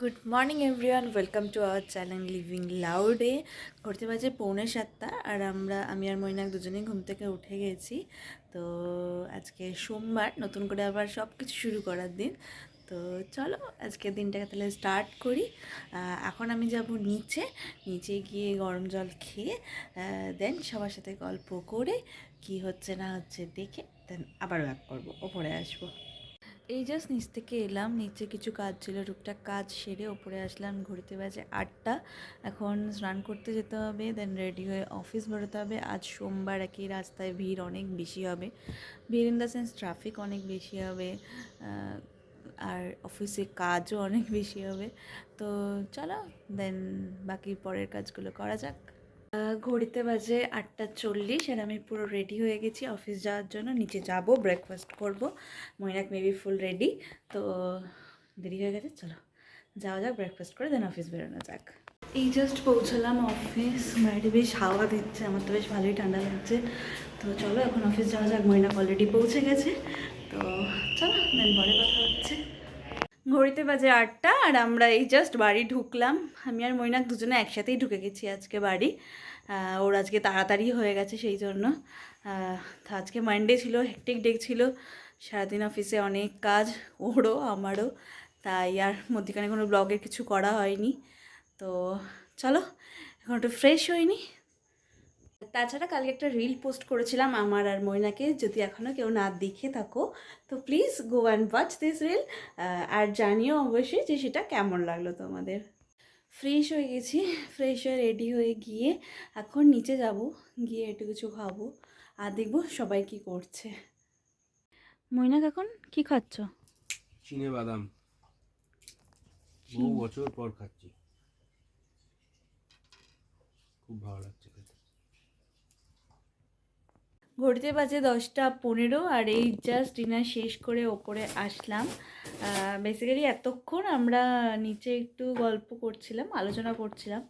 Good morning everyone welcome to our channel living লাউডে ঘুরতে বাজে পৌনে সাতটা, আর আমরা, আমি আর মৈনাক দুজনেই ঘুম থেকে উঠে গেছি। তো আজকে সোমবার, নতুন করে আবার সব কিছু শুরু করার দিন। তো চলো, আজকের দিনটাকে তাহলে স্টার্ট করি। এখন আমি যাব নিচে। নিচে গিয়ে গরম জল খেয়ে দেন সবার সাথে গল্প করে কি হচ্ছে না হচ্ছে দেখে দেন আবার ব্যাক করব, ওপরে আসব। এই জাস্ট নিচ থেকে এলাম, নিচে কিছু কাজ ছিল, টুকটাক কাজ সেরে ওপরে আসলাম ঘুরতে বাজে আটটা। এখন স্নান করতে যেতে হবে দেন রেডি হয়ে অফিস বেরোতে হবে। আজ সোমবার, একই রাস্তায় ভিড় অনেক বেশি হবে। ভিড় ইন দ্য সেন্স ট্রাফিক অনেক বেশি হবে। আর অফিসে কাজও অনেক বেশি হবে। তো চলো দেন বাকি পরের কাজগুলো করা যাক। ঘড়িতে বাজে আটটা চল্লিশ আর আমি পুরো রেডি হয়ে গেছি অফিস যাওয়ার জন্য। নিচে যাব ব্রেকফাস্ট করব। মহিনাক মেবি ফুল রেডি তো দেরি হয়ে গেছে, চলো যাওয়া যাক ব্রেকফাস্ট করে দেন অফিস বেরোনো যাক। এই জাস্ট পৌঁছালাম অফিস বাইরে বেশ হাওয়া দিচ্ছে, আমার তো বেশ ভালোই ঠান্ডা লাগছে। তো চলো এখন অফিস যাওয়া যাক মৈনাক অলরেডি পৌঁছে গেছে। তো চলো দেন পরে কথা হচ্ছে। ঘড়িতে বাজে আটটা, আর আমরা এই জাস্ট বাড়ি ঢুকলাম। আমি আর মৈনাক দুজনে একসাথেই ঢুকে গেছি আজকে বাড়ি। ওর আজকে তাড়াতাড়ি হয়ে গেছে সেই জন্য। আজকে মানডে ছিল হেকটিক ডে ছিল। সারাদিন অফিসে অনেক কাজ, ওরও, আমারও। তাই আর মধ্যিখানে কোনো ব্লগের কিছু করা হয়নি। তো চলো এখন একটু ফ্রেশ হয়নি তাছাড়া কালকে একটা রিল পোস্ট করেছিলাম আমার আর ময়নাকে যদি এখনও কেউ না দেখে থাকো তো please go and watch this reel আর জানিও অবশ্যই যে সেটা কেমন লাগল তোমাদের। ফ্রেশ হয়ে গেছি ফ্রেশ হয়ে রেডি হয়ে গিয়ে এখন নিচে যাব গিয়ে একটু কিছু খাব আর দেখব সবাই কি করছে। মৈনাক এখন কি খাচ্ছ? চিনে বাদাম। বহু বছর পর খাচ্ছি। খুব ভালো লাগছে খেতে। ঘড়িতে বাজে দশটা পনেরো আর এই জাস্ট ডিনার শেষ করে ওপরে আসলাম। বেসিক্যালি এতক্ষণ আমরা নিচে একটু গল্প করছিলাম, আলোচনা করছিলাম।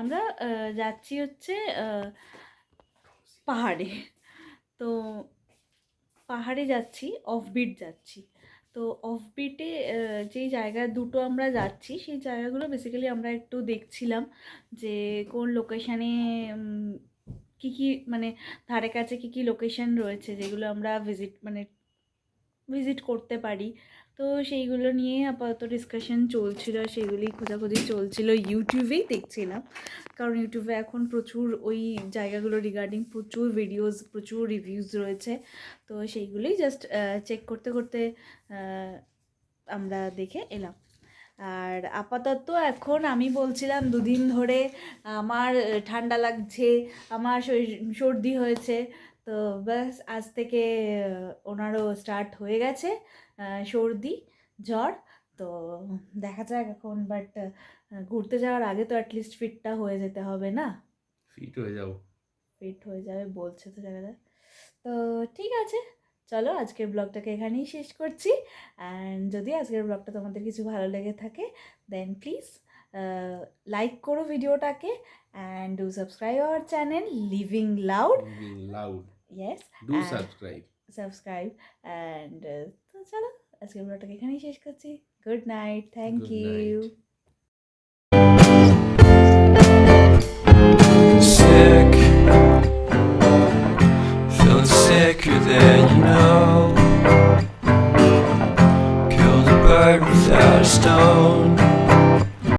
আমরা যাচ্ছি হচ্ছে পাহাড়ে। তো পাহাড়ে যাচ্ছি অফবিট যাচ্ছি। তো অফবিটে যেই জায়গা দুটো আমরা যাচ্ছি, সেই জায়গাগুলো বেসিক্যালি আমরা একটু দেখছিলাম যে কোন লোকেশানে কী কী মানে ধারে কাছে কী কী লোকেশান রয়েছে যেগুলো আমরা ভিজিট মানে ভিজিট করতে পারি। তো সেইগুলো নিয়ে আপাতত ডিসকাশন চলছিল সেগুলি খোঁজাখুঁজি চলছিল। ইউটিউবেই দেখছিলাম, কারণ ইউটিউবে এখন প্রচুর ওই জায়গাগুলো রিগার্ডিং প্রচুর ভিডিওস প্রচুর রিভিউজ রয়েছে। তো সেইগুলোই জাস্ট চেক করতে করতে আমরা দেখে এলাম। আর আপাতত এখন আমি বলছিলাম, দুদিন ধরে আমার ঠান্ডা লাগছে, আমার সর্দি হয়েছে তো ব্যাস আজ থেকে ওনারও স্টার্ট হয়ে গেছে সর্দি জ্বর। তো দেখা যাক এখন বাট ঘুরতে যাওয়ার আগে তো অ্যাটলিস্ট ফিটটা হয়ে যেতে হবে না? ফিট হয়ে যাও ফিট হয়ে যাবে বলছে তো জায়গাটা তো ঠিক আছে চলো আজকের ব্লগটাকে এখানেই শেষ করছি। অ্যান্ড যদি আজকের ব্লগটা তোমাদের কিছু ভালো লেগে থাকে দেন প্লিজ লাইক করো ভিডিওটাকে। And do subscribe our channel living loud loud Yes do And- subscribe subscribe and তো চলো আজকের ব্লগটাকে এখানেই শেষ করছি good night thank Good you night. sick, feeling sicker than you know. Killed a bird without a stone.